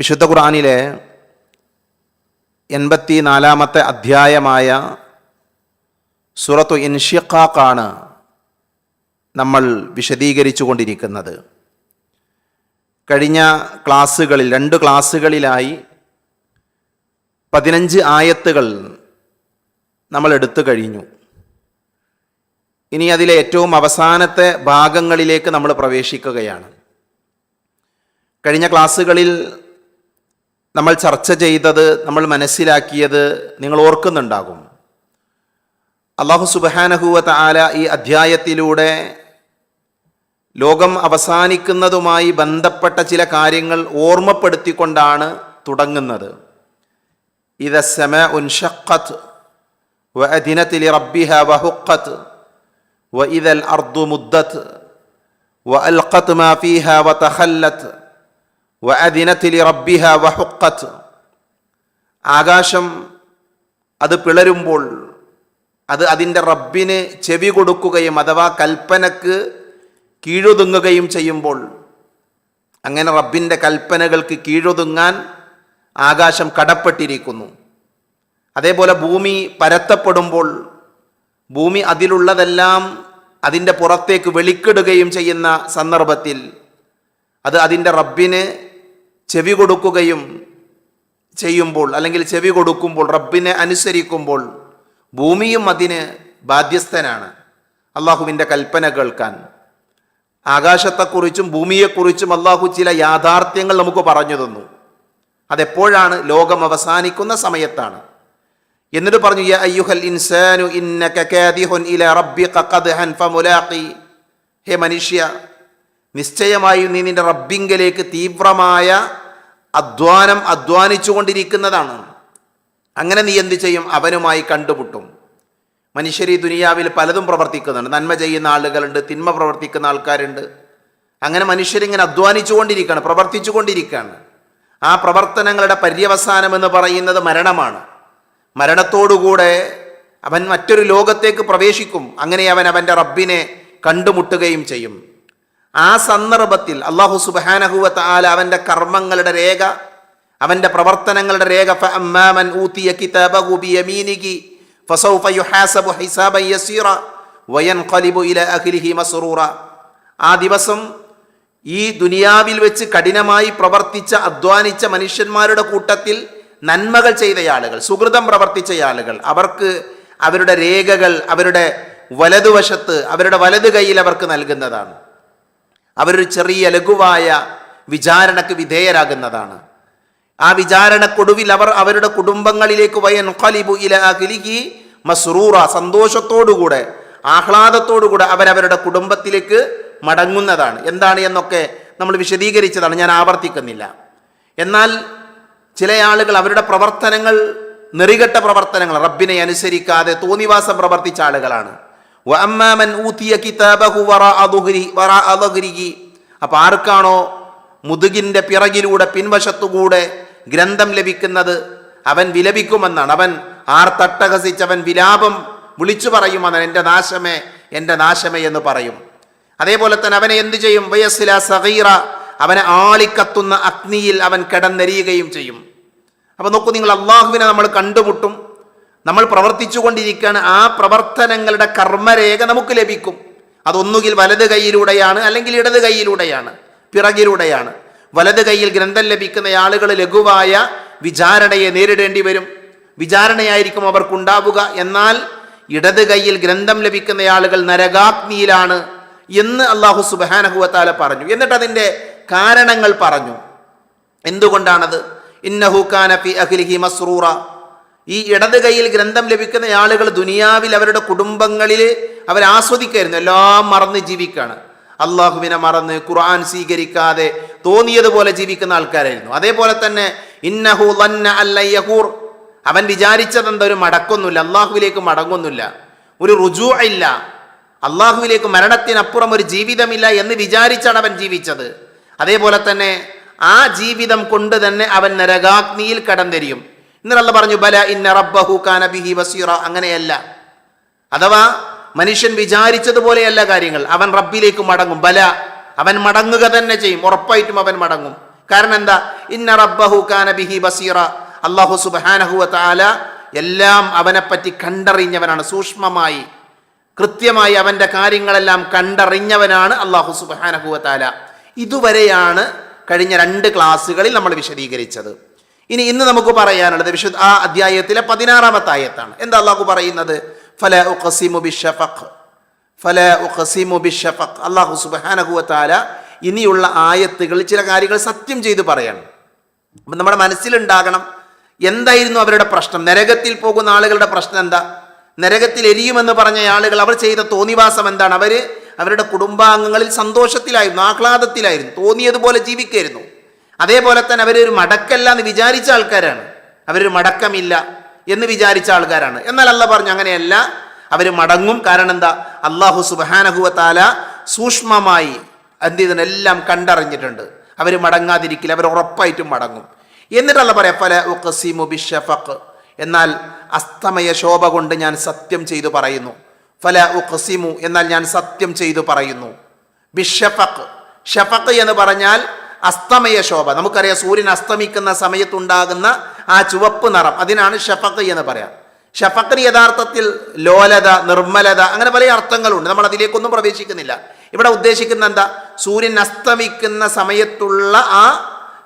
വിശുദ്ധ ഖുറാനിലെ എൺപത്തി നാലാമത്തെ അധ്യായമായ സുറത്തു ഇൻഷിഖാക്കാണ് നമ്മൾ വിശദീകരിച്ചു കൊണ്ടിരിക്കുന്നത് കഴിഞ്ഞ ക്ലാസ്സുകളിൽ രണ്ട് ക്ലാസ്സുകളിലായി പതിനഞ്ച് ആയത്തുകൾ നമ്മൾ എടുത്തു കഴിഞ്ഞു. ഇനി അതിലെ ഏറ്റവും അവസാനത്തെ ഭാഗങ്ങളിലേക്ക് നമ്മൾ പ്രവേശിക്കുകയാണ്. കഴിഞ്ഞ ക്ലാസ്സുകളിൽ നമ്മൾ ചർച്ച ചെയ്തത് നമ്മൾ മനസ്സിലാക്കിയത് നിങ്ങൾ ഓർക്കുന്നുണ്ടാകും. അള്ളാഹു സുബാനഹുവത്ത് ആല ഈ അധ്യായത്തിലൂടെ ലോകം അവസാനിക്കുന്നതുമായി ബന്ധപ്പെട്ട ചില കാര്യങ്ങൾ ഓർമ്മപ്പെടുത്തിക്കൊണ്ടാണ് തുടങ്ങുന്നത്. ഇത് സെമ ഉൻഷഖത്ത് വ റബ്ബി ഹ വഹുഖത്ത് വ ഇതൽ അർദു മുദ്ദത്ത് വ അൽഖത്ത് മാ ഹ വ തഹല്ലത്ത് വഅദിനത്തിൽ റബ്ബിഹ വഹുക്കത്ത് ആകാശം അത് പിളരുമ്പോൾ അത് അതിന്റെ റബ്ബിന് ചെവി കൊടുക്കുകയും അഥവാ കൽപ്പനക്ക് കീഴൊതുങ്ങുകയും ചെയ്യുമ്പോൾ അങ്ങനെ റബ്ബിന്റെ കൽപ്പനകൾക്ക് കീഴൊതുങ്ങാൻ ആകാശം കടപ്പെട്ടിരിക്കുന്നു. അതേപോലെ ഭൂമി പരത്തപ്പെടുമ്പോൾ ഭൂമി അതിലുള്ളതെല്ലാം അതിന്റെ പുറത്തേക്ക് വെളിക്കിടുകയും ചെയ്യുന്ന സന്ദർഭത്തിൽ അത് അതിന്റെ റബ്ബിന് ചെവി കൊടുക്കുകയും ചെയ്യുമ്പോൾ അല്ലെങ്കിൽ ചെവി കൊടുക്കുമ്പോൾ റബ്ബിനെ അനുസരിക്കുമ്പോൾ ഭൂമിയും അതിന് ബാധ്യസ്ഥനാണ്. അള്ളാഹുവിന്റെ കൽപ്പന കേൾക്കാൻ. ആകാശത്തെക്കുറിച്ചും ഭൂമിയെക്കുറിച്ചും അള്ളാഹു ചില യാഥാർത്ഥ്യങ്ങൾ നമുക്ക് പറഞ്ഞു തന്നു. അതെപ്പോഴാണ്? ലോകം അവസാനിക്കുന്ന സമയത്താണ്. എന്നിട്ട് പറഞ്ഞു അയ്യുഹൽ ഇൻസാനു ഹേ മനുഷ്യ നിശ്ചയമായും നീ നിന്റെ റബ്ബിങ്കലേക്ക് തീവ്രമായ അധ്വാനം അധ്വാനിച്ചു കൊണ്ടിരിക്കുന്നതാണ് അങ്ങനെ നീ എന്ത് ചെയ്യും? അവനുമായി കണ്ടുമുട്ടും. മനുഷ്യർ ഈ ദുനിയാവിൽ പലതും പ്രവർത്തിക്കുന്നുണ്ട്. നന്മ ചെയ്യുന്ന ആളുകളുണ്ട് തിന്മ പ്രവർത്തിക്കുന്ന ആൾക്കാരുണ്ട്. അങ്ങനെ മനുഷ്യരിങ്ങനെ അധ്വാനിച്ചു കൊണ്ടിരിക്കുകയാണ് പ്രവർത്തിച്ചു കൊണ്ടിരിക്കുകയാണ് ആ പ്രവർത്തനങ്ങളുടെ പര്യവസാനം എന്ന് പറയുന്നത് മരണമാണ്. മരണത്തോടുകൂടെ അവൻ മറ്റൊരു ലോകത്തേക്ക് പ്രവേശിക്കും. അങ്ങനെ അവൻ അവന്റെ റബ്ബിനെ കണ്ടുമുട്ടുകയും ചെയ്യും. ആ സന്ദർഭത്തിൽ അള്ളാഹു സുബാനഹുവത്ത് ആല അവന്റെ കർമ്മങ്ങളുടെ രേഖ അവന്റെ പ്രവർത്തനങ്ങളുടെ രേഖ ഊതിയ കിതാബഹു ഫസൗഫ യുഹാസബു യസീറ ആ ദിവസം ഈ ദുനിയാവിൽ വെച്ച് കഠിനമായി പ്രവർത്തിച്ച അധ്വാനിച്ച മനുഷ്യന്മാരുടെ കൂട്ടത്തിൽ നന്മകൾ ചെയ്ത ആളുകൾ സുഹൃതം പ്രവർത്തിച്ച ആളുകൾ അവർക്ക് അവരുടെ രേഖകൾ അവരുടെ വലതുവശത്ത് അവരുടെ വലതു കൈയിൽ അവർക്ക് നൽകുന്നതാണ്. അവരൊരു ചെറിയ ലഘുവായ വിചാരണക്ക് വിധേയരാകുന്നതാണ്. ആ വിചാരണക്കൊടുവിൽ അവർ അവരുടെ കുടുംബങ്ങളിലേക്ക് വയൻ ഖലിബു ഇല അഖിലിഹി മസ്റൂറ സന്തോഷത്തോടുകൂടെ ആഹ്ലാദത്തോടുകൂടെ അവരവരുടെ കുടുംബത്തിലേക്ക് മടങ്ങുന്നതാണ്. എന്താണ് എന്നൊക്കെ നമ്മൾ വിശദീകരിച്ചതാണ് ഞാൻ ആവർത്തിക്കുന്നില്ല. എന്നാൽ ചില ആളുകൾ അവരുടെ പ്രവർത്തനങ്ങൾ നെറികെട്ട പ്രവർത്തനങ്ങൾ റബ്ബിനെ അനുസരിക്കാതെ തോന്നിവാസം പ്രവർത്തിച്ച ആളുകളാണ്. വഅമ്മാമൻ ഊത്തിയ കിതാബഹു വറ ദുഹ്രി വറ ദഹ്രിഹി. അപ്പോൾ ആർക്കാണോ മുതുകിന്റെ പിറകിലൂടെ പിൻവശത്തുകൂടെ ഗ്രന്ഥം ലഭിക്കുന്നത് അവൻ വിലപിക്കുമെന്നാണ്. അവൻ ആർത്തട്ടഹസിച്ചവൻ വിലാപം വിളിച്ചു പറയുമെന്നാണ്. എന്റെ നാശമേ എന്റെ നാശമേ എന്ന് പറയും. അതേപോലെ തന്നെ അവനെ എന്തു ചെയ്യും? വയസ്സില സഹീറ അവനെ ആളിക്കത്തുന്ന അഗ്നിയിൽ അവൻ കിടന്നെരിയുകയും ചെയ്യും. അപ്പോൾ നോക്കൂ നിങ്ങൾ അള്ളാഹുവിനെ നമ്മൾ കണ്ടുമുട്ടും. നമ്മൾ പ്രവർത്തിച്ചു കൊണ്ടിരിക്കുകയാണ് ആ പ്രവർത്തനങ്ങളുടെ കർമ്മരേഖ നമുക്ക് ലഭിക്കും. അതൊന്നുകിൽ വലത് കൈയിലൂടെയാണ് അല്ലെങ്കിൽ ഇടത് കൈയിലൂടെയാണ് പിറകിലൂടെയാണ്. വലത് കൈയിൽ ഗ്രന്ഥം ലഭിക്കുന്ന ആളുകൾ ലഘുവായ വിചാരണയെ നേരിടേണ്ടി വരും. വിചാരണയായിരിക്കും അവർക്കുണ്ടാവുക. എന്നാൽ ഇടത് കൈയിൽ ഗ്രന്ഥം ലഭിക്കുന്ന ആളുകൾ നരകാഗ്നിയിലാണ് എന്ന് അള്ളാഹു സുബാനഹുവത്താല പറഞ്ഞു. എന്നിട്ട് അതിന്റെ കാരണങ്ങൾ പറഞ്ഞു. എന്തുകൊണ്ടാണത്? ഇന്നഹുഖാന ഫി അഖിലിഹി മസ്റൂറ. ഈ ഇടത് കൈയിൽ ഗ്രന്ഥം ലഭിക്കുന്ന ആളുകൾ ദുനിയാവിൽ അവരുടെ കുടുംബങ്ങളിൽ അവർ ആസ്വദിക്കായിരുന്നു. എല്ലാം മറന്ന് ജീവിക്കുകയാണ് അള്ളാഹുവിനെ മറന്ന് ഖുർആൻ സ്വീകരിക്കാതെ തോന്നിയതുപോലെ ജീവിക്കുന്ന ആൾക്കാരായിരുന്നു. അതേപോലെ തന്നെ ഇന്നഹു ലന്ന അല്ലയ്യഹൂർ അവൻ വിചാരിച്ചതെന്താ? ഒരു മടക്കൊന്നുമില്ല. അള്ളാഹുവിലേക്ക് മടങ്ങൊന്നുമില്ല. ഒരു റുജു ഇല്ല. അള്ളാഹുവിലേക്ക് മരണത്തിനപ്പുറം ഒരു ജീവിതമില്ല എന്ന് വിചാരിച്ചാണ് അവൻ ജീവിച്ചത്. അതേപോലെ തന്നെ ആ ജീവിതം കൊണ്ട് തന്നെ അവൻ നരകാഗ്നിയിൽ കടന്നെരിയും ഇന്നല്ല പറഞ്ഞു ബല ഇന്ന റബ്ബഹു കാനബിഹി ബസീറ. അങ്ങനെയല്ല. അഥവാ മനുഷ്യൻ വിചാരിച്ചതുപോലെയല്ല കാര്യങ്ങൾ. അവൻ റബ്ബിലേക്ക് മടങ്ങും. ബല. അവൻ മടങ്ങുക തന്നെ ചെയ്യും. ഉറപ്പായിട്ടും അവൻ മടങ്ങും. കാരണം എന്താ? ഇന്ന റബ്ബഹു കാനബിഹി ബസീറ. അള്ളാഹു സുബ്ഹാനഹു വ തആല എല്ലാം അവനെപ്പറ്റി കണ്ടറിഞ്ഞവനാണ്. സൂക്ഷ്മമായി കൃത്യമായി അവന്റെ കാര്യങ്ങളെല്ലാം കണ്ടറിഞ്ഞവനാണ് അള്ളാഹു സുബ്ഹാനഹു വ തആല. ഇതുവരെയാണ് കഴിഞ്ഞ രണ്ട് ക്ലാസ്സുകളിൽ നമ്മൾ വിശദീകരിച്ചത്. ഇനി ഇന്ന് നമുക്ക് പറയാനുള്ളത് വിശുദ്ധ ആ അധ്യായത്തിലെ പതിനാറാമത്തെ ആയത്താണ്. എന്താ അള്ളാഹു പറയുന്നത്? ഫല ഉഖസിമു ബിഷഫഖ് ഫല ഉഖസിമു ബിഷഫഖ് അള്ളാഹു തആല ഇനിയുള്ള ആയത്തുകളിൽ ചില കാര്യങ്ങൾ സത്യം ചെയ്ത് പറയണം. അപ്പം നമ്മുടെ മനസ്സിലുണ്ടാകണം എന്തായിരുന്നു അവരുടെ പ്രശ്നം? നരകത്തിൽ പോകുന്ന ആളുകളുടെ പ്രശ്നം എന്താ? നരകത്തിൽ എരിയുമെന്ന് പറഞ്ഞ ആളുകൾ അവർ ചെയ്ത തോന്നിവാസം എന്താണ്? അവർ അവരുടെ കുടുംബാംഗങ്ങളിൽ സന്തോഷത്തിലായിരുന്നു ആഹ്ലാദത്തിലായിരുന്നു തോന്നിയതുപോലെ ജീവിക്കായിരുന്നു. അതേപോലെ തന്നെ അവരൊരു മടക്കല്ല എന്ന് വിചാരിച്ച ആൾക്കാരാണ്. അവരൊരു മടക്കമില്ല എന്ന് വിചാരിച്ച ആൾക്കാരാണ്. എന്നാൽ അല്ല പറഞ്ഞു അങ്ങനെയല്ല. അവർ മടങ്ങും. കാരണം എന്താ? അള്ളാഹു സുബാനഹുവത്താല സൂക്ഷ്മമായി എന്ത് ചെയ്തെല്ലാം കണ്ടറിഞ്ഞിട്ടുണ്ട്. അവർ മടങ്ങാതിരിക്കില്ല. അവർ ഉറപ്പായിട്ടും മടങ്ങും. എന്നിട്ടല്ല പറയാം പല ഉഖസിമു ബിഷഫക് എന്നാൽ അസ്തമയ ശോഭ കൊണ്ട് ഞാൻ സത്യം ചെയ്തു പറയുന്നു. ഫല ഉഖസിമു എന്നാൽ ഞാൻ സത്യം ചെയ്തു പറയുന്നു. ബിഷഫഖ് ഷഫഖ് എന്ന് പറഞ്ഞാൽ അസ്തമയ ശോഭ നമുക്കറിയാം സൂര്യൻ അസ്തമിക്കുന്ന സമയത്തുണ്ടാകുന്ന ആ ചുവപ്പ് നിറം അതിനാണ് ഷഫഖ് എന്ന് പറയാം ഷഫഖിന് യഥാർത്ഥത്തിൽ ലോലത നിർമ്മലത അങ്ങനെ പല അർത്ഥങ്ങളുണ്ട് നമ്മൾ അതിലേക്കൊന്നും പ്രവേശിക്കുന്നില്ല ഇവിടെ ഉദ്ദേശിക്കുന്ന എന്താ സൂര്യൻ അസ്തമിക്കുന്ന സമയത്തുള്ള ആ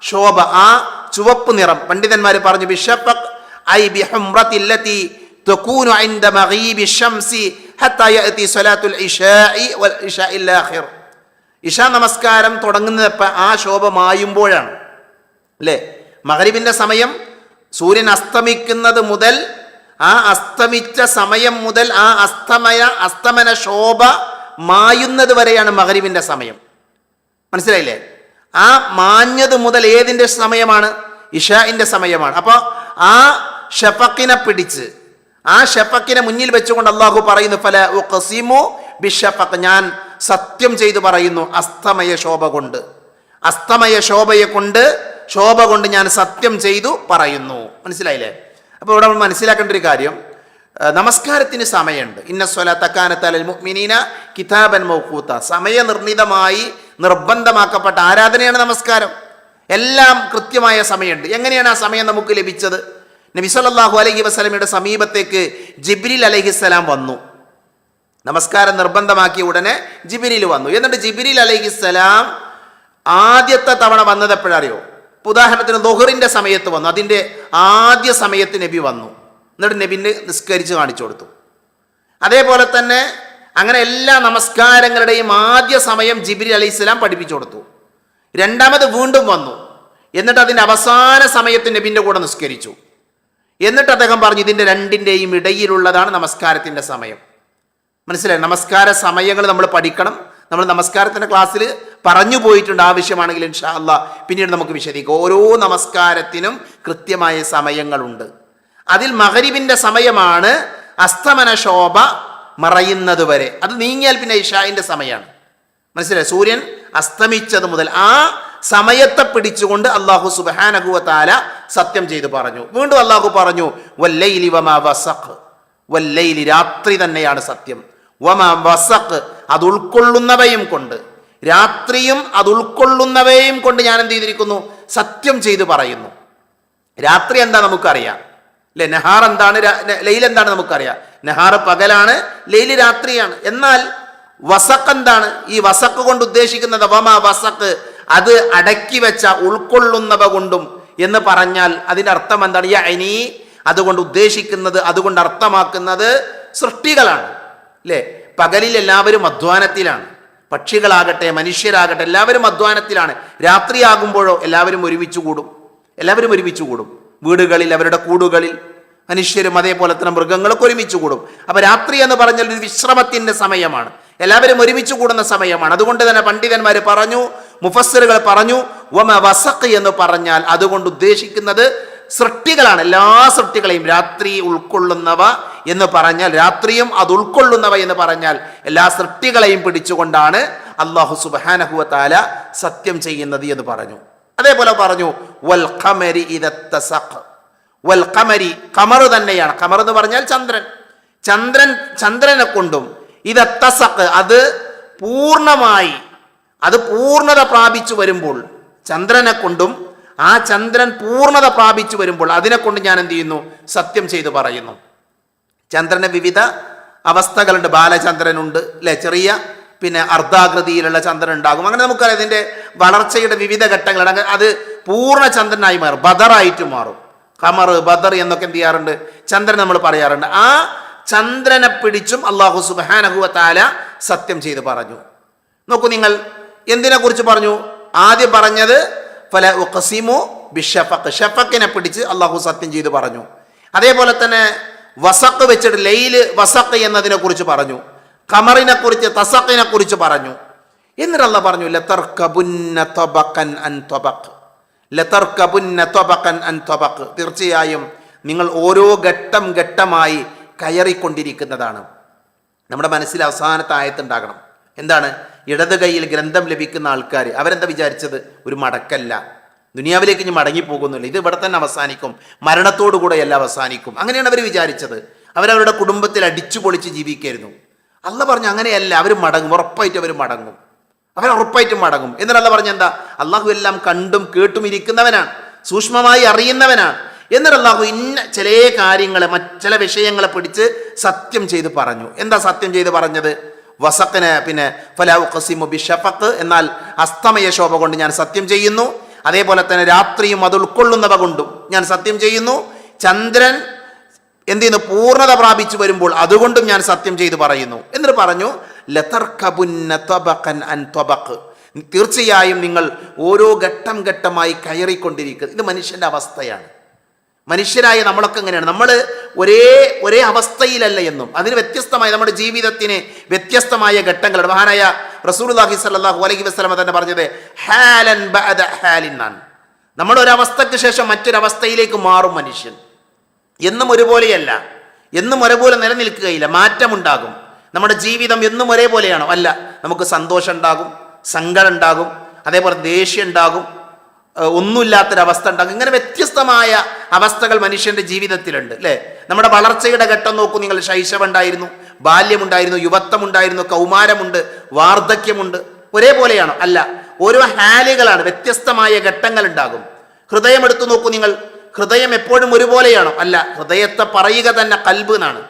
ശോഭ ആ ചുവപ്പ് നിറം പണ്ഡിതന്മാർ പറഞ്ഞു ബിഷഫഖ് ഐ ബിഹുംറത്തില്ലത്തി تكون عند مغيب الشمس حتى يأتي صلاة العشاء والعشاء الآخر ഇഷ നമസ്കാരം തുടങ്ങുന്നത് ആ ശോഭ മായുമ്പോഴാണ് അല്ലേ? മകരിബിന്റെ സമയം സൂര്യൻ അസ്തമിക്കുന്നത് മുതൽ ആ അസ്തമിച്ച സമയം മുതൽ ആ അസ്തമയ അസ്തമന ശോഭ മായുന്നത് വരെയാണ് മകരിബിന്റെ സമയം. മനസ്സിലായില്ലേ? ആ മാഞ്ഞത് മുതൽ ഏതിന്റെ സമയമാണ്? ഇഷാഇന്റെ സമയമാണ്. അപ്പോൾ ആ ഷഫക്കിനെ പിടിച്ച് ആ ഷഫക്കിനെ മുന്നിൽ വെച്ചുകൊണ്ട് അള്ളാഹു പറയുന്നു ഫല ഉഖസിമു ബിഷഫഖ് ഞാൻ സത്യം ചെയ്തു പറയുന്നു അസ്തമയ ശോഭ കൊണ്ട്. അസ്തമയ ശോഭയെ കൊണ്ട് ശോഭ കൊണ്ട് ഞാൻ സത്യം ചെയ്തു പറയുന്നു. മനസ്സിലായില്ലേ? അപ്പോൾ ഇവിടെ നമ്മൾ മനസ്സിലാക്കേണ്ട ഒരു കാര്യം നമസ്കാരത്തിന് സമയമുണ്ട്. ഇന്ന സ്വല തക്കാനത്തലൽ മുഅ്മിനീന കിതാബൻ മൗക്കൂത്ത സമയനിർണിതമായി നിർബന്ധമാക്കപ്പെട്ട ആരാധനയാണ് നമസ്കാരം. എല്ലാം കൃത്യമായ സമയമുണ്ട്. എങ്ങനെയാണ് ആ സമയം നമുക്ക് ലഭിച്ചത്? നബി സല്ലല്ലാഹു അലൈഹി വസല്ലമയുടെ സമീപത്തേക്ക് ജിബ്രിൽ അലൈഹിസ്സലാം വന്നു. നമസ്കാരം നിർബന്ധമാക്കിയ ഉടനെ ജിബിരിൽ വന്നു. എന്നിട്ട് ജിബിരിൽ അലൈഹിസ്സലാം ആദ്യത്തെ തവണ വന്നത് എപ്പോഴറിയോ? ഉദാഹരണത്തിന് ദുഹറിന്റെ സമയത്ത് വന്നു. അതിന്റെ ആദ്യ സമയത്ത് നബി വന്നു. എന്നിട്ട് നബിന് നിസ്കരിച്ച് കാണിച്ചു കൊടുത്തു. അതേപോലെ തന്നെ അങ്ങനെ എല്ലാ നമസ്കാരങ്ങളുടെയും ആദ്യ സമയം ജിബിരി അലൈഹിസ്സലാം പഠിപ്പിച്ചു കൊടുത്തു. രണ്ടാമത് വീണ്ടും വന്നു. എന്നിട്ട് അതിന്റെ അവസാന സമയത്ത് നബിന്റെ കൂടെ നിസ്കരിച്ചു. എന്നിട്ട് അദ്ദേഹം പറഞ്ഞു ഇതിന്റെ രണ്ടിന്റെയും ഇടയിലുള്ളതാണ് നമസ്കാരത്തിന്റെ സമയം. മനസ്സിലായി? നമസ്കാര സമയങ്ങൾ നമ്മൾ പഠിക്കണം. നമ്മൾ നമസ്കാരത്തിന്റെ ക്ലാസ്സിൽ പറഞ്ഞു പോയിട്ടുണ്ട് ആവശ്യമാണെങ്കിൽ ഇൻഷാ അല്ലാ പിന്നീട് നമുക്ക് വിശദീകരിക്കാം. ഓരോ നമസ്കാരത്തിനും കൃത്യമായ സമയങ്ങളുണ്ട്. അതിൽ മകരിബിന്റെ സമയമാണ് അസ്തമന ശോഭ മറയുന്നത് വരെ. അത് നീങ്ങിയാൽ പിന്നെ ഇഷായിന്റെ സമയമാണ്. മനസ്സിലായി? സൂര്യൻ അസ്തമിച്ചത് മുതൽ ആ സമയത്തെ പിടിച്ചുകൊണ്ട് അള്ളാഹു സുബാനഹുവാല സത്യം ചെയ്തു പറഞ്ഞു. വീണ്ടും അള്ളാഹു പറഞ്ഞു വല്ലൈലി വസഖ്. വല്ലൈലി രാത്രി തന്നെയാണ് സത്യം. വമാ വസഖ് അത് ഉൾക്കൊള്ളുന്നവയും കൊണ്ട്. രാത്രിയും അത് ഉൾക്കൊള്ളുന്നവയും കൊണ്ട് ഞാൻ എന്ത് ചെയ്തിരിക്കുന്നു? സത്യം ചെയ്ത് പറയുന്നു. രാത്രി എന്താ നമുക്കറിയാം? അല്ലെ നെഹാർ എന്താണ് ലൈൽ എന്താണ് നമുക്കറിയാം? നെഹാർ പകലാണ് ലൈൽ രാത്രിയാണ്. എന്നാൽ വസക്ക് എന്താണ്? ഈ വസക്ക് കൊണ്ട് ഉദ്ദേശിക്കുന്നത് വമ വസക്ക് അത് അടക്കി വെച്ച ഉൾക്കൊള്ളുന്നവ കൊണ്ടും എന്ന് പറഞ്ഞാൽ അതിന്റെ അർത്ഥം എന്താണ്? ഈ അനി അതുകൊണ്ട് ഉദ്ദേശിക്കുന്നത് അതുകൊണ്ട് അർത്ഥമാക്കുന്നത് സൃഷ്ടികളാണ്. അല്ലേ പകലിൽ എല്ലാവരും അധ്വാനത്തിലാണ്. പക്ഷികളാകട്ടെ മനുഷ്യരാകട്ടെ എല്ലാവരും അധ്വാനത്തിലാണ്. രാത്രിയാകുമ്പോഴോ എല്ലാവരും ഒരുമിച്ച് കൂടും. എല്ലാവരും ഒരുമിച്ച് കൂടും. വീടുകളിൽ അവരുടെ കൂടുകളിൽ. മനുഷ്യരും അതേപോലെ തന്നെ മൃഗങ്ങളൊക്കെ ഒരുമിച്ച് കൂടും. അപ്പൊ രാത്രി എന്ന് പറഞ്ഞാൽ ഒരു വിശ്രമത്തിന്റെ സമയമാണ്. എല്ലാവരും ഒരുമിച്ച് കൂടുന്ന സമയമാണ്. അതുകൊണ്ട് തന്നെ പണ്ഡിതന്മാർ പറഞ്ഞു മുഫസ്സറുകൾ പറഞ്ഞു വമ വസഖ് എന്ന് പറഞ്ഞാൽ അതുകൊണ്ട് ഉദ്ദേശിക്കുന്നത് സൃഷ്ടികളാണ്. എല്ലാ സൃഷ്ടികളെയും രാത്രി ഉൾക്കൊള്ളുന്നവ എന്ന് പറഞ്ഞാൽ രാത്രിയും അത് ഉൾക്കൊള്ളുന്നവ എന്ന് പറഞ്ഞാൽ എല്ലാ സൃഷ്ടികളെയും പിടിച്ചുകൊണ്ടാണ് അള്ളാഹു സുബാനഹുവ സത്യം ചെയ്യുന്നത് എന്ന് പറഞ്ഞു. അതേപോലെ പറഞ്ഞു വൽ ഖമരി വൽ ഖമരി തന്നെയാണ്. കമർ എന്ന് പറഞ്ഞാൽ ചന്ദ്രൻ. ചന്ദ്രൻ ചന്ദ്രനെ കൊണ്ടും ഇതത്തസക്ക് അത് പൂർണമായി അത് പൂർണത പ്രാപിച്ചു വരുമ്പോൾ ചന്ദ്രനെ കൊണ്ടും ആ ചന്ദ്രൻ പൂർണത പ്രാപിച്ചു വരുമ്പോൾ അതിനെ കൊണ്ട് ഞാൻ എന്ത് ചെയ്യുന്നു? സത്യം ചെയ്തു പറയുന്നു. ചന്ദ്രന് വിവിധ അവസ്ഥകളുണ്ട്. ബാലചന്ദ്രനുണ്ട് അല്ലെ ചെറിയ പിന്നെ അർദ്ധാകൃതിയിലുള്ള ചന്ദ്രൻ ഉണ്ടാകും അങ്ങനെ നമുക്കറിയാം ഇതിന്റെ വളർച്ചയുടെ വിവിധ ഘട്ടങ്ങൾ അത് പൂർണ ചന്ദ്രനായി മാറും. ബദറായിട്ട് മാറും. കമർ ബദർ എന്നൊക്കെ എന്ത് ചെയ്യാറുണ്ട്? ചന്ദ്രൻ നമ്മൾ പറയാറുണ്ട്. ആ ചന്ദ്രനെ പിടിച്ചും അള്ളാഹു സുബാനഹുവ താല സത്യം ചെയ്ത് പറഞ്ഞു. നോക്കൂ നിങ്ങൾ എന്തിനെ കുറിച്ച് പറഞ്ഞു? ആദ്യം പറഞ്ഞത് ഫല ഉഖസിമു ബിഷഫക്ക് ഷഫക്കിനെ പിടിച്ച് അള്ളാഹു സത്യം ചെയ്ത് പറഞ്ഞു. അതേപോലെ തന്നെ വസക്ക് വെച്ചിട്ട് ലൈൽ വസക്ക് എന്നതിനെ കുറിച്ച് പറഞ്ഞു. ഖമറിനെ കുറിച്ച് തസക്കിനെ കുറിച്ച് പറഞ്ഞു. എന്നിട്ട് അല്ല പറഞ്ഞു ലതർക്കബുന്ന തബഖൻ അൻ ത്വബഖ് ലതർക്കബുന്ന തബഖൻ അൻ തബഖ്. തീർച്ചയായും നിങ്ങൾ ഓരോ ഘട്ടം ഘട്ടമായി കയറിക്കൊണ്ടിരിക്കുന്നതാണ്. നമ്മുടെ മനസ്സിൽ അവസാനത്തെ ആയത്തുണ്ടാകണം എന്താണ്? ഇടത് കൈയിൽ ഗ്രന്ഥം ലഭിക്കുന്ന ആൾക്കാർ അവരെന്താ വിചാരിച്ചത്? ഒരു മടക്കല്ല. ദുനിയാവിലേക്ക് ഇനി മടങ്ങിപ്പോകുന്നില്ല. ഇത് ഇവിടെ തന്നെ അവസാനിക്കും. മരണത്തോടു കൂടെ എല്ലാം അവസാനിക്കും. അങ്ങനെയാണ് അവർ വിചാരിച്ചത്. അവരവരുടെ കുടുംബത്തിൽ അടിച്ചു പൊളിച്ച് ജീവിക്കായിരുന്നു. അല്ല പറഞ്ഞു അങ്ങനെയല്ല. അവർ മടങ്ങും. ഉറപ്പായിട്ട് അവർ മടങ്ങും. അവർ ഉറപ്പായിട്ടും മടങ്ങും. എന്നിട്ടല്ല പറഞ്ഞ എന്താ? അള്ളാഹു എല്ലാം കണ്ടും കേട്ടും ഇരിക്കുന്നവനാണ്. സൂക്ഷ്മമായി അറിയുന്നവനാണ്. എന്നിട്ട് അള്ളാഹു ഇന്ന ചില കാര്യങ്ങളെ മറ്റ് ചില വിഷയങ്ങളെ പിടിച്ച് സത്യം ചെയ്ത് പറഞ്ഞു. എന്താ സത്യം ചെയ്ത് പറഞ്ഞത്? വസക്കിന് പിന്നെ ഫലാഖസിമു ബിഷഫക്ക് എന്നാൽ അസ്തമയ ശോഭ കൊണ്ട് ഞാൻ സത്യം ചെയ്യുന്നു. അതേപോലെ തന്നെ രാത്രിയും അത് ഉൾക്കൊള്ളുന്നവ കൊണ്ടും ഞാൻ സത്യം ചെയ്യുന്നു. ചന്ദ്രൻ എന്ത് ചെയ്യുന്നു പൂർണത പ്രാപിച്ചു വരുമ്പോൾ അതുകൊണ്ടും ഞാൻ സത്യം ചെയ്തു പറയുന്നു. എന്നിട്ട് പറഞ്ഞു തീർച്ചയായും നിങ്ങൾ ഓരോ ഘട്ടം ഘട്ടമായി കയറിക്കൊണ്ടിരിക്കുന്നത് ഇത് മനുഷ്യന്റെ അവസ്ഥയാണ്. മനുഷ്യരായ നമ്മളൊക്കെ എങ്ങനെയാണ്? നമ്മൾ ഒരേ ഒരേ അവസ്ഥയിലല്ല എന്നും. അതിന് വ്യത്യസ്തമായ നമ്മുടെ ജീവിതത്തിന് വ്യത്യസ്തമായ ഘട്ടങ്ങൾ മഹാനായ റസൂലുള്ളാഹി സ്വല്ലല്ലാഹു അലൈഹി വസ്ലമ തന്നെ പറഞ്ഞത് ഹാലൻ എന്നാണ്. നമ്മൾ ഒരവസ്ഥയ്ക്ക് ശേഷം മറ്റൊരവസ്ഥയിലേക്ക് മാറും മനുഷ്യൻ. എന്നും ഒരുപോലെയല്ല. എന്നും ഒരേപോലെ നിലനിൽക്കുകയില്ല. മാറ്റമുണ്ടാകും. നമ്മുടെ ജീവിതം എന്നും ഒരേപോലെയാണോ? അല്ല. നമുക്ക് സന്തോഷം ഉണ്ടാകും സങ്കടം ഉണ്ടാകും അതേപോലെ ദേഷ്യം ഉണ്ടാകും ഒന്നുമില്ലാത്തൊരവസ്ഥ ഉണ്ടാകും ഇങ്ങനെ വ്യത്യസ്തമായ അവസ്ഥകൾ മനുഷ്യന്റെ ജീവിതത്തിലുണ്ട് അല്ലേ? നമ്മുടെ വളർച്ചയുടെ ഘട്ടം നോക്കൂ. നിങ്ങൾ ശൈശവം ഉണ്ടായിരുന്നു ബാല്യമുണ്ടായിരുന്നു യുവത്വമുണ്ടായിരുന്നു കൗമാരമുണ്ട് വാർദ്ധക്യമുണ്ട്. ഒരേപോലെയാണോ. അല്ല ഓരോ ഹാലുകളാണ് വ്യത്യസ്തമായ ഘട്ടങ്ങൾ ഉണ്ടാകും ഹൃദയം എടുത്തു നോക്കൂ നിങ്ങൾ. ഹൃദയം എപ്പോഴും ഒരുപോലെയാണോ. അല്ല ഹൃദയത്തെ പറയുക തന്നെ കൽബ് എന്നാണ്.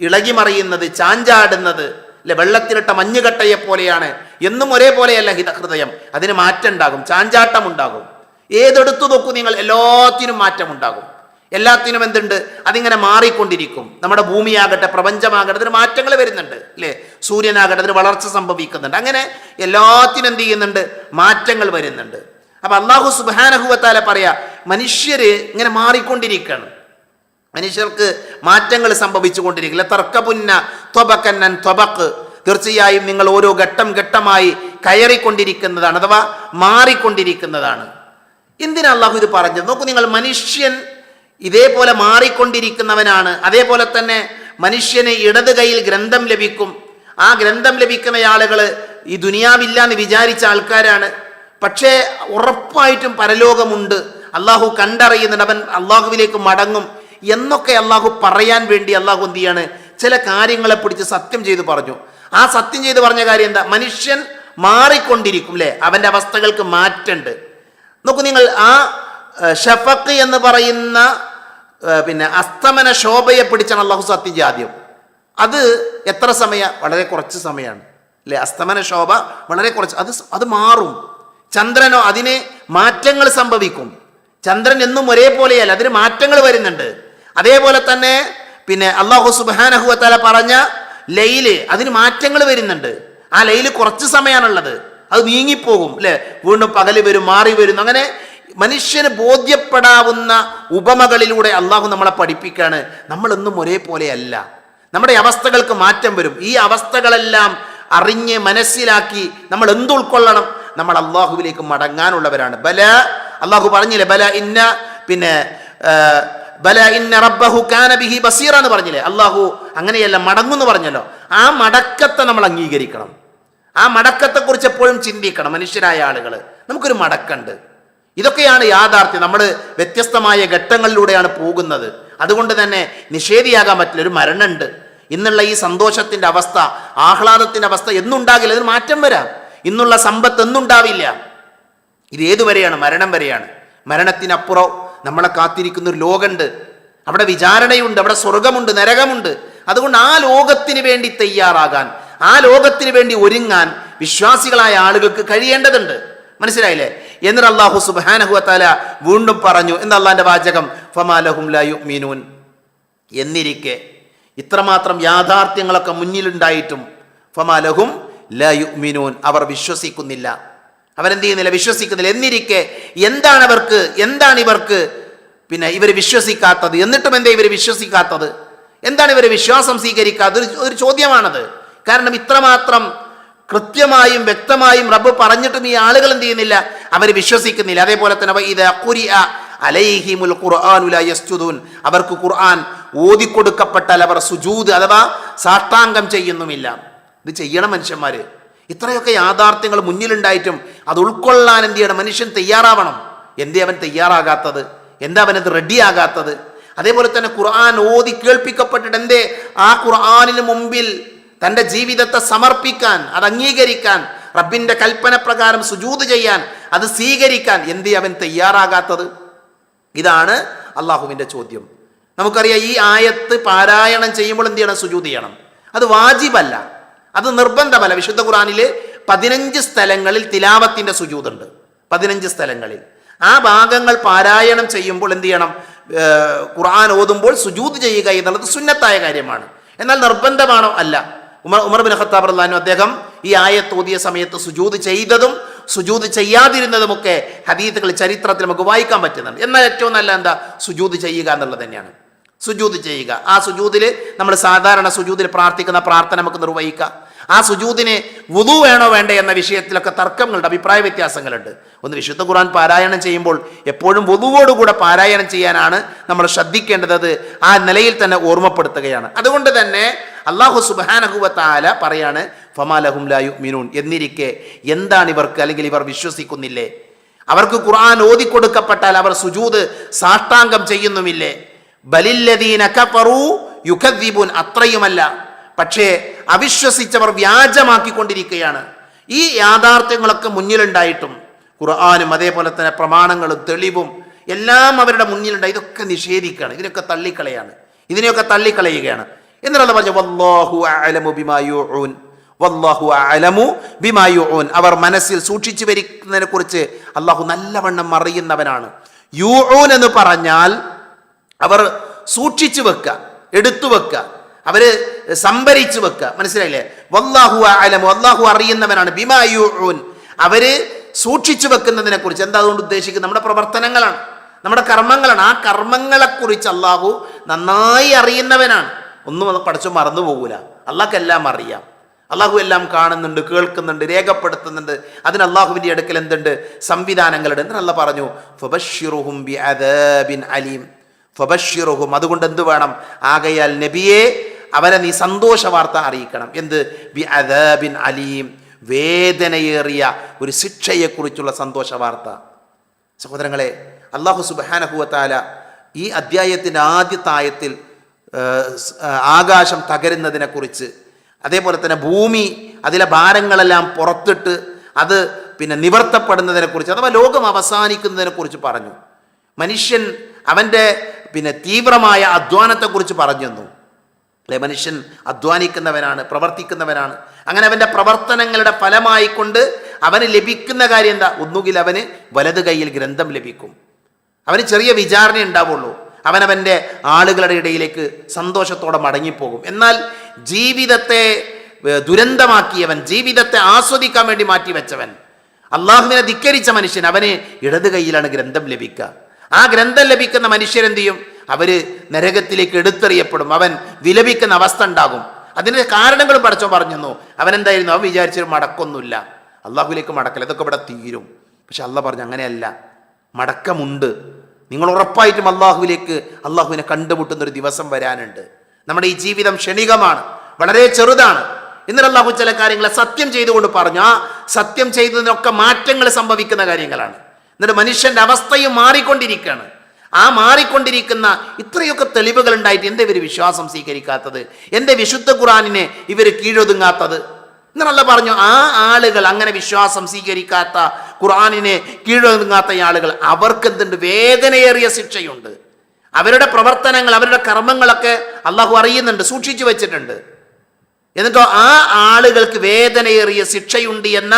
ഇളകി മറിയുന്നത് ചാഞ്ചാടുന്നത് അല്ലെ വെള്ളത്തിലിട്ട മഞ്ഞുകട്ടയെ പോലെയാണ്. എന്നും ഒരേപോലെയല്ല ഹിത ഹൃദയം. അതിന് മാറ്റം ഉണ്ടാകും ചാഞ്ചാട്ടം ഉണ്ടാകും ഏതെടുത്തു നോക്കൂ നിങ്ങൾ എല്ലാത്തിനും മാറ്റം ഉണ്ടാകും എല്ലാത്തിനും എന്തുണ്ട്? അതിങ്ങനെ മാറിക്കൊണ്ടിരിക്കും. നമ്മുടെ ഭൂമിയാകട്ടെ പ്രപഞ്ചമാകട്ടെ അതിന് മാറ്റങ്ങൾ വരുന്നുണ്ട് അല്ലേ? സൂര്യനാകട്ടെ അതിന് വളർച്ച സംഭവിക്കുന്നുണ്ട്. അങ്ങനെ എല്ലാത്തിനും എന്ത് ചെയ്യുന്നുണ്ട്? മാറ്റങ്ങൾ വരുന്നുണ്ട്. അപ്പൊ അള്ളാഹു സുബാനഹുവത്താല പറയാ മനുഷ്യര് ഇങ്ങനെ മാറിക്കൊണ്ടിരിക്കുകയാണ് മനുഷ്യർക്ക് മാറ്റങ്ങൾ സംഭവിച്ചുകൊണ്ടിരിക്കില്ല. തർക്കപുന്ന ത്വബക്കന്നൻ ത്വബക്ക് തീർച്ചയായും നിങ്ങൾ ഓരോ ഘട്ടം ഘട്ടമായി കയറിക്കൊണ്ടിരിക്കുന്നതാണ് അഥവാ മാറിക്കൊണ്ടിരിക്കുന്നതാണ്. എന്തിനാ അള്ളാഹു ഇത് പറഞ്ഞത്? നോക്കൂ നിങ്ങൾ മനുഷ്യൻ ഇതേപോലെ മാറിക്കൊണ്ടിരിക്കുന്നവനാണ്. അതേപോലെ തന്നെ മനുഷ്യന് ഇടത് കൈയിൽ ഗ്രന്ഥം ലഭിക്കും. ആ ഗ്രന്ഥം ലഭിക്കുന്ന ആളുകൾ ഈ ദുനിയാവില്ല എന്ന് വിചാരിച്ച ആൾക്കാരാണ്. പക്ഷേ ഉറപ്പായിട്ടും പരലോകമുണ്ട്. അള്ളാഹു കണ്ടറിയുന്നുണ്ട്. അവൻ അള്ളാഹുവിലേക്ക് മടങ്ങും എന്നൊക്കെ അള്ളാഹു പറയാൻ വേണ്ടി അള്ളാഹു എന്ത് ചെയ്യാണ്? ചില കാര്യങ്ങളെ പിടിച്ച് സത്യം ചെയ്തു പറഞ്ഞു. ആ സത്യം ചെയ്ത് പറഞ്ഞ കാര്യം എന്താ? മനുഷ്യൻ മാറിക്കൊണ്ടിരിക്കും അല്ലേ അവന്റെ അവസ്ഥകൾക്ക് മാറ്റുണ്ട് നോക്കൂ നിങ്ങൾ ആ ഷഫക്ക് എന്ന് പറയുന്ന പിന്നെ അസ്തമന ശോഭയെ പിടിച്ചാണ് അള്ളാഹു സത്യം ചെയ്ത് ആദ്യം അത് എത്ര സമയ? വളരെ കുറച്ച് സമയമാണ്. അല്ലെ? അസ്തമന ശോഭ വളരെ കുറച്ച്. അത് അത് മാറും. ചന്ദ്രനോ അതിന് മാറ്റങ്ങൾ സംഭവിക്കും. ചന്ദ്രൻ എന്നും ഒരേപോലെയല്ല അതിന് മാറ്റങ്ങൾ വരുന്നുണ്ട്. അതേപോലെ തന്നെ പിന്നെ അള്ളാഹു സുബാനഹുവത്തല പറഞ്ഞ ലൈൽ അതിന് മാറ്റങ്ങൾ വരുന്നുണ്ട്. ആ ലൈൽ കുറച്ച് സമയമാണുള്ളത് അത് നീങ്ങിപ്പോകും അല്ലെ? വീണ്ടും പകൽ വരും മാറി വരും. അങ്ങനെ മനുഷ്യന് ബോധ്യപ്പെടാവുന്ന ഉപമകളിലൂടെ അള്ളാഹു നമ്മളെ പഠിപ്പിക്കുകയാണ്. നമ്മളൊന്നും ഒരേപോലെയല്ല. നമ്മുടെ അവസ്ഥകൾക്ക് മാറ്റം വരും. ഈ അവസ്ഥകളെല്ലാം അറിഞ്ഞ് മനസ്സിലാക്കി നമ്മൾ എന്ത് ഉൾക്കൊള്ളണം നമ്മൾ അള്ളാഹുവിലേക്ക് മടങ്ങാനുള്ളവരാണ്. ബല അള്ളാഹു പറഞ്ഞില്ലേ ബല ഇന്ന പിന്നെ ബല ഇന്ന റബ്ബഹു കാന ബിഹി ബസീറ എന്ന് പറഞ്ഞില്ലേ? അള്ളാഹു അങ്ങനെയല്ല മടങ്ങുന്നു പറഞ്ഞല്ലോ. ആ മടക്കത്തെ നമ്മൾ അംഗീകരിക്കണം. ആ മടക്കത്തെക്കുറിച്ച് എപ്പോഴും ചിന്തിക്കണം മനുഷ്യരായ ആളുകൾ നമുക്കൊരു മടക്കുണ്ട്. ഇതൊക്കെയാണ് യാഥാർത്ഥ്യം. നമ്മൾ വ്യത്യസ്തമായ ഘട്ടങ്ങളിലൂടെയാണ് പോകുന്നത്. അതുകൊണ്ട് തന്നെ നിഷേധിയാകാൻ പറ്റില്ല. ഒരു മരണമുണ്ട് ഇന്നുള്ള ഈ സന്തോഷത്തിന്റെ അവസ്ഥ ആഹ്ലാദത്തിന്റെ അവസ്ഥ എന്നുണ്ടാകില്ല. അതിന് മാറ്റം വരാം. ഇന്നുള്ള സമ്പത്ത് എന്നുണ്ടാവില്ല. ഇത് ഏതുവരെയാണ് മരണം വരെയാണ്. മരണത്തിനപ്പുറം നമ്മളെ കാത്തിരിക്കുന്ന ഒരു ലോകമുണ്ട് അവിടെ വിചാരണയുണ്ട് അവിടെ സ്വർഗമുണ്ട് നരകമുണ്ട്. അതുകൊണ്ട് ആ ലോകത്തിന് വേണ്ടി തയ്യാറാകാൻ ആ ലോകത്തിന് വേണ്ടി ഒരുങ്ങാൻ വിശ്വാസികളായ ആളുകൾക്ക് കഴിയേണ്ടതുണ്ട്. മനസ്സിലായില്ലേ? എന്നിട്ട് അള്ളാഹു സുബാനഹുഅത്താല വീണ്ടും പറഞ്ഞു എന്ന് അള്ളാന്റെ വാചകം? ഫമാലഹും ലാ യുഅ്മിനൂൻ. എന്നിരിക്കെ ഇത്രമാത്രം യാഥാർത്ഥ്യങ്ങളൊക്കെ മുന്നിലുണ്ടായിട്ടും ഫമാലഹും ലയു മീനൂൻ അവർ വിശ്വസിക്കുന്നില്ല. അവരെന്ത് ചെയ്യുന്നില്ല? വിശ്വസിക്കുന്നില്ല. എന്നിരിക്കെ എന്താണ് അവർക്ക് എന്താണ് ഇവർക്ക് പിന്നെ ഇവർ വിശ്വസിക്കാത്തത്? എന്നിട്ടും എന്താ ഇവർ വിശ്വസിക്കാത്തത്? എന്താണ് ഇവർ വിശ്വാസം സ്വീകരിക്കാത്തത്? ഒരു ചോദ്യമാണത്. കാരണം ഇത്രമാത്രം കൃത്യമായും വ്യക്തമായും റബ്ബ് പറഞ്ഞിട്ടും ഈ ആളുകൾ എന്ത് ചെയ്യുന്നില്ല? അവർ വിശ്വസിക്കുന്നില്ല. അതേപോലെ തന്നെ ഇത് ഖുരിഅ അലൈഹിമുൽ ഖുർആനു യസ്ജുദൂൻ. അവർക്ക് ഖുർആൻ ഓതിക്കൊടുക്കപ്പെട്ടാൽ അവർ സുജൂദ് അഥവാ സാഷ്ടാംഗം ചെയ്യുന്നുമില്ല. ഇത് ചെയ്യണം മനുഷ്യന്മാര്. ഇത്രയൊക്കെ യാഥാർത്ഥ്യങ്ങൾ മുന്നിലുണ്ടായിട്ടും അത് ഉൾക്കൊള്ളാൻ എന്ത് ചെയ്യണം? മനുഷ്യൻ തയ്യാറാവണം. എന്തേ അവൻ തയ്യാറാകാത്തത്? എന്താ അവനത് റെഡിയാകാത്തത്? അതേപോലെ തന്നെ ഖുർആൻ ഓതി കേൾപ്പിക്കപ്പെട്ടിട്ട് എന്തേ? ആ ഖുർആാനിന് മുമ്പിൽ തന്റെ ജീവിതത്തെ സമർപ്പിക്കാൻ അത് അംഗീകരിക്കാൻ റബ്ബിന്റെ കൽപ്പന പ്രകാരം സുജൂത് ചെയ്യാൻ അത് സ്വീകരിക്കാൻ എന്ത് അവൻ തയ്യാറാകാത്തത്? ഇതാണ് അള്ളാഹുവിന്റെ ചോദ്യം. നമുക്കറിയാം ഈ ആയത്ത് പാരായണം ചെയ്യുമ്പോൾ എന്ത് ചെയ്യണം? സുജൂത് ചെയ്യണം. അത് വാജിബല്ല. അത് നിർബന്ധമല്ല. വിശുദ്ധ ഖുറാനിൽ പതിനഞ്ച് സ്ഥലങ്ങളിൽ തിലാവത്തിന്റെ സുജൂതുണ്ട്. പതിനഞ്ച് സ്ഥലങ്ങളിൽ. ആ ഭാഗങ്ങൾ പാരായണം ചെയ്യുമ്പോൾ എന്ത് ചെയ്യണം? ഖുർആൻ ഓതുമ്പോൾ സുജൂത് ചെയ്യുക എന്നുള്ളത് സുന്നത്തായ കാര്യമാണ്. എന്നാൽ നിർബന്ധമാണോ? അല്ല. ഉമർ ഉമർ ബിൻ ഖത്താബ് അള്ളഹാനും അദ്ദേഹം ഈ ആയത്ത് ഓതിയ സമയത്ത് സുജൂത് ചെയ്തതും സുജൂത് ചെയ്യാതിരുന്നതുമൊക്കെ ഹദീത്തുകൾ ചരിത്രത്തിൽ നമുക്ക് വായിക്കാൻ പറ്റുന്നുണ്ട്. എന്നാൽ ഏറ്റവും നല്ല എന്താ? സുജൂത് ചെയ്യുക എന്നുള്ളത് തന്നെയാണ്. സുജൂത് ചെയ്യുക. ആ സുജൂതിൽ നമ്മൾ സാധാരണ സുജൂതിൽ പ്രാർത്ഥിക്കുന്ന പ്രാർത്ഥന നമുക്ക് നിർവഹിക്കാം. ആ സുജൂതിന് വുതു വേണോ വേണ്ടേ എന്ന വിഷയത്തിലൊക്കെ തർക്കങ്ങളുണ്ട് അഭിപ്രായ വ്യത്യാസങ്ങളുണ്ട്. ഒന്ന് വിശുദ്ധ ഖുർആൻ പാരായണം ചെയ്യുമ്പോൾ എപ്പോഴും വുതുവോടുകൂടെ പാരായണം ചെയ്യാനാണ് നമ്മൾ ശ്രദ്ധിക്കേണ്ടത്. ആ നിലയിൽ തന്നെ ഓർമ്മപ്പെടുത്തുകയാണ്. അതുകൊണ്ട് തന്നെ അള്ളാഹു സുബാനഹുവത്താല പറയാണ് ഫമാലഹും ലായു എന്നിരിക്കെ എന്താണ് ഇവർക്ക് അല്ലെങ്കിൽ ഇവർ വിശ്വസിക്കുന്നില്ലേ? അവർക്ക് ഖുർആൻ ഓതിക്കൊടുക്കപ്പെട്ടാൽ അവർ സുജൂത് സാഷ്ടാംഗം ചെയ്യുന്നുമില്ലേ? ബലില്ലദീന കഫറു അത്രയുമല്ല. പക്ഷേ അവിശ്വസിച്ചവർ വ്യാജമാക്കിക്കൊണ്ടിരിക്കുകയാണ്. ഈ യാഥാർത്ഥ്യങ്ങളൊക്കെ മുന്നിലുണ്ടായിട്ടും ഖുർആാനും അതേപോലെ തന്നെ പ്രമാണങ്ങളും തെളിവും എല്ലാം അവരുടെ മുന്നിലുണ്ടായി ഇതൊക്കെ നിഷേധിക്കുകയാണ്. ഇതിനൊക്കെ തള്ളിക്കളയാണ്. ഇതിനെയൊക്കെ തള്ളിക്കളയുകയാണ്. എന്നിട്ട് പറഞ്ഞു വല്ലാഹു അലമു ബിമായൂൻ വല്ലാഹു അലമു ബിമായൂൻ അവർ മനസ്സിൽ സൂക്ഷിച്ചു വരിക്കുന്നതിനെ കുറിച്ച് അള്ളാഹു നല്ലവണ്ണം അറിയുന്നവനാണ്. യൂഊൻ എന്ന് പറഞ്ഞാൽ അവർ സൂക്ഷിച്ചു വെക്കുക എടുത്തു വെക്കുക അവർ സംഭരിച്ചു വെക്കുക. മനസ്സിലായില്ലേ? വല്ലാഹു അലമു അള്ളാഹു അറിയുന്നവനാണ്. ബിമായൂൻ അവർ സൂക്ഷിച്ചു വെക്കുന്നതിനെ കുറിച്ച് എന്താ അതുകൊണ്ട് ഉദ്ദേശിക്കുന്നത്? നമ്മുടെ പ്രവർത്തനങ്ങളാണ് നമ്മുടെ കർമ്മങ്ങളാണ്. ആ കർമ്മങ്ങളെക്കുറിച്ച് അള്ളാഹു നന്നായി അറിയുന്നവനാണ്. ഒന്നും അത് പഠിച്ചു മറന്നു പോകൂല. അള്ളാഹ്ക്കെല്ലാം അറിയാം. അള്ളാഹു എല്ലാം കാണുന്നുണ്ട് കേൾക്കുന്നുണ്ട് രേഖപ്പെടുത്തുന്നുണ്ട്. അതിന് അള്ളാഹുവിന്റെ അടുക്കൽ എന്തുണ്ട്? സംവിധാനങ്ങളുണ്ട്. എന്ന് അല്ല പറഞ്ഞു ഫബഷിറുഹും ബി അദബിൻ അലീം. ഫബഷിറുഹും അതുകൊണ്ട് എന്ത് വേണം? ആകയാൽ നബിയെ അവരെ നീ സന്തോഷ വാർത്ത അറിയിക്കണം. എന്ത്? ബി അദബിൻ അലീം. വേദനയേറിയ ഒരു ശിക്ഷയെക്കുറിച്ചുള്ള സന്തോഷ വാർത്ത. സഹോദരങ്ങളെ അള്ളാഹു സുബാനഹുവത്താല ഈ അദ്ധ്യായത്തിന്റെ ആദ്യത്തെ ആകാശം തകരുന്നതിനെക്കുറിച്ച്. അതേപോലെ തന്നെ ഭൂമി അതിലെ ഭാരങ്ങളെല്ലാം പുറത്തിട്ട് അത് പിന്നെ നിവർത്തപ്പെടുന്നതിനെക്കുറിച്ച് അഥവാ ലോകം അവസാനിക്കുന്നതിനെക്കുറിച്ച് പറഞ്ഞു. മനുഷ്യൻ അവന്റെ പിന്നെ തീവ്രമായ അധ്വാനത്തെക്കുറിച്ച് പറഞ്ഞു തന്നു. അല്ലെ? മനുഷ്യൻ അധ്വാനിക്കുന്നവനാണ് പ്രവർത്തിക്കുന്നവനാണ്. അങ്ങനെ അവന്റെ പ്രവർത്തനങ്ങളുടെ ഫലമായിക്കൊണ്ട് അവന് ലഭിക്കുന്ന കാര്യം എന്താ? ഒന്നുകിൽ അവന് വലത് കൈയിൽ ഗ്രന്ഥം ലഭിക്കും. അവന് ചെറിയ വിചാരണ ഉണ്ടാവുള്ളൂ. അവനവന്റെ ആളുകളുടെ ഇടയിലേക്ക് സന്തോഷത്തോടെ മടങ്ങിപ്പോകും. എന്നാൽ ജീവിതത്തെ ദുരന്തമാക്കിയവൻ ജീവിതത്തെ ആസ്വദിക്കാൻ വേണ്ടി മാറ്റിവെച്ചവൻ അള്ളാഹുവിനെ ധിക്കരിച്ച മനുഷ്യൻ അവന് ഇടത് കൈയിലാണ് ഗ്രന്ഥം ലഭിക്കുക. ആ ഗ്രന്ഥം ലഭിക്കുന്ന മനുഷ്യരെന്ത് ചെയ്യും? അവർ നരകത്തിലേക്ക് എടുത്തെറിയപ്പെടും. അവൻ വിലപിക്കുന്ന അവസ്ഥ ഉണ്ടാകും. അതിന്റെ കാരണങ്ങൾ പഠിച്ചോ പറഞ്ഞു അവൻ എന്തായിരുന്നു? അവൻ വിചാരിച്ചൊരു മടക്കൊന്നുമില്ല. അള്ളാഹുലേക്ക് മടക്കല്ല ഇതൊക്കെ ഇവിടെ തീരും. പക്ഷെ അള്ളാഹ് പറഞ്ഞു അങ്ങനെയല്ല. മടക്കമുണ്ട്. നിങ്ങൾ ഉറപ്പായിട്ടും അള്ളാഹുവിലേക്ക് അള്ളാഹുവിനെ കണ്ടുമുട്ടുന്ന ഒരു ദിവസം വരാനുണ്ട്. നമ്മുടെ ഈ ജീവിതം ക്ഷണികമാണ് വളരെ ചെറുതാണ്. എന്നിട്ട് അള്ളാഹു ചില കാര്യങ്ങളെ സത്യം ചെയ്തുകൊണ്ട് പറഞ്ഞു ആ സത്യം ചെയ്തതിനൊക്കെ മാറ്റങ്ങൾ സംഭവിക്കുന്ന കാര്യങ്ങളാണ്. എന്നിട്ട് മനുഷ്യന്റെ അവസ്ഥയും മാറിക്കൊണ്ടിരിക്കുകയാണ്. ആ മാറിക്കൊണ്ടിരിക്കുന്ന ഇത്രയൊക്കെ തെളിവുകൾ ഉണ്ടായിട്ട് എന്റെ ഇവർ വിശ്വാസം സ്വീകരിക്കാത്തത്? എന്റെ വിശുദ്ധ ഖുറാനിനെ ഇവർ കീഴൊതുങ്ങാത്തത്? എന്നല്ല പറഞ്ഞു ആ ആളുകൾ അങ്ങനെ വിശ്വാസം സ്വീകരിക്കാത്ത ഖുർആാനിനെ കീഴൊതുങ്ങാത്ത ആളുകൾ അവർക്ക് എന്തുണ്ട് വേദനയേറിയ ശിക്ഷയുണ്ട്. അവരുടെ പ്രവർത്തനങ്ങൾ അവരുടെ കർമ്മങ്ങളൊക്കെ അള്ളാഹു അറിയുന്നുണ്ട് സൂക്ഷിച്ചു വെച്ചിട്ടുണ്ട്. എന്നിട്ടോ ആ ആളുകൾക്ക് വേദനയേറിയ ശിക്ഷയുണ്ട് എന്ന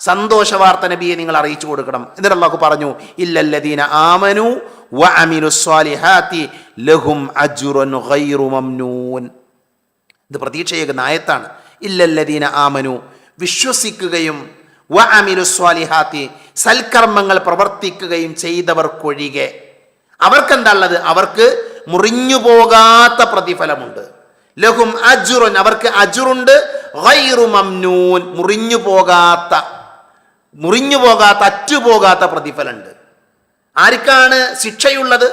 സന്തോഷ വാർത്ത നബിയെ നിങ്ങൾ അറിയിച്ചു കൊടുക്കണം. എന്നിട്ട് അള്ളാഹു പറഞ്ഞു ഇല്ലല്ലദീന ആമനു ലഹും ഇത് പ്രതീക്ഷയേക്കുന്ന ആയത്താണ്. ഇല്ലല്ലദീന ആമനു. വിശ്വസിക്കുകയും വ അമിനു സ്വാലിഹാത്തി സൽക്കർമ്മങ്ങൾ പ്രവർത്തിക്കുകയും ചെയ്തവർക്കൊഴികെ. അവർക്കെന്താണുള്ളത് അവർക്ക് മുറിഞ്ഞു പോകാത്ത പ്രതിഫലമുണ്ട്. ലഹും അജുറുൻ അവർക്ക് അജുറുണ്ട് മംനൂൻ മുറിഞ്ഞു പോകാത്ത മുറിഞ്ഞു പോകാത്ത അറ്റുപോകാത്ത പ്രതിഫലമുണ്ട്. ആർക്കാണ് ശിക്ഷയുള്ളത്?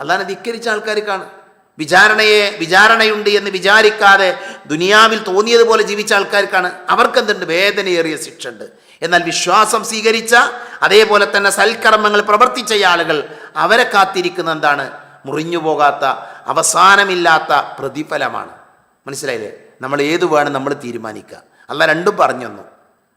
അല്ലാതെ ധിക്കരിച്ച ആൾക്കാർക്കാണ് വിചാരണയെ വിചാരണയുണ്ട് എന്ന് വിചാരിക്കാതെ ദുനിയാവിൽ തോന്നിയതുപോലെ ജീവിച്ച ആൾക്കാർക്കാണ് അവർക്കെന്തുണ്ട്? വേദനയേറിയ ശിക്ഷ ഉണ്ട് എന്നാൽ വിശ്വാസം സ്വീകരിച്ച അതേപോലെ തന്നെ സൽക്കർമ്മങ്ങൾ പ്രവർത്തിച്ച ആളുകൾ അവരെ കാത്തിരിക്കുന്ന എന്താണ്? മുറിഞ്ഞു പോകാത്ത അവസാനമില്ലാത്ത പ്രതിഫലമാണ്. മനസ്സിലായില്ലേ? നമ്മൾ ഏത് വേണം നമ്മൾ തീരുമാനിക്കുക. അല്ല രണ്ടും പറഞ്ഞു തന്നു.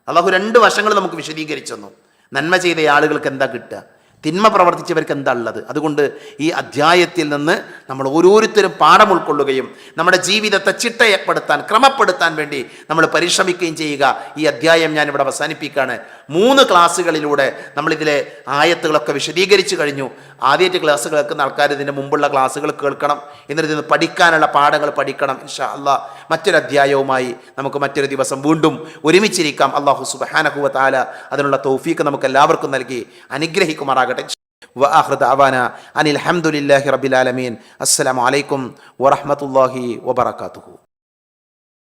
അള്ളാഹു രണ്ട് വശങ്ങൾ നമുക്ക് വിശദീകരിച്ചു തന്നു. നന്മ ചെയ്ത ആളുകൾക്ക് എന്താ കിട്ടുക? തിന്മ പ്രവർത്തിച്ചവർക്ക് എന്താ ഉള്ളത്? അതുകൊണ്ട് ഈ അധ്യായത്തിൽ നിന്ന് നമ്മൾ ഓരോരുത്തരും പാഠം ഉൾക്കൊള്ളുകയും നമ്മുടെ ജീവിതത്തെ ചിട്ടയപ്പെടുത്താൻ ക്രമപ്പെടുത്താൻ വേണ്ടി നമ്മൾ പരിശ്രമിക്കുകയും ചെയ്യുക. ഈ അധ്യായം ഞാൻ ഇവിടെ അവസാനിപ്പിക്കുകയാണ്. മൂന്ന് ക്ലാസ്സുകളിലൂടെ നമ്മളിതിലെ ആയത്തുകളൊക്കെ വിശദീകരിച്ചു കഴിഞ്ഞു. ആദ്യത്തെ ക്ലാസ് കേൾക്കുന്ന ആൾക്കാർ ഇതിന്റെ മുമ്പുള്ള ക്ലാസ്സുകൾ കേൾക്കണം. എന്നിട്ട് ഇതിന് പഠിക്കാനുള്ള പാഠങ്ങൾ പഠിക്കണം ഇൻഷാ അല്ല മറ്റൊരു അധ്യായവുമായി നമുക്ക് മറ്റൊരു ദിവസം വീണ്ടും ഒരുമിച്ചിരിക്കാം. അള്ളാഹു സുബാനഹുവ താല അതിനുള്ള തൗഫീക്ക് നമുക്ക് എല്ലാവർക്കും നൽകി. അനുഗ്രഹിക്കുമാറാകട്ടെ. ഉണ്ടാകട്ടെ വഅഹ്റദാവാന അനിൽ അഹമ്മദില്ലാഹി റബിലാലമീൻ അസ്സലാമലൈക്കും വറഹമത്തല്ലാഹി വബർക്കാത്തുഹു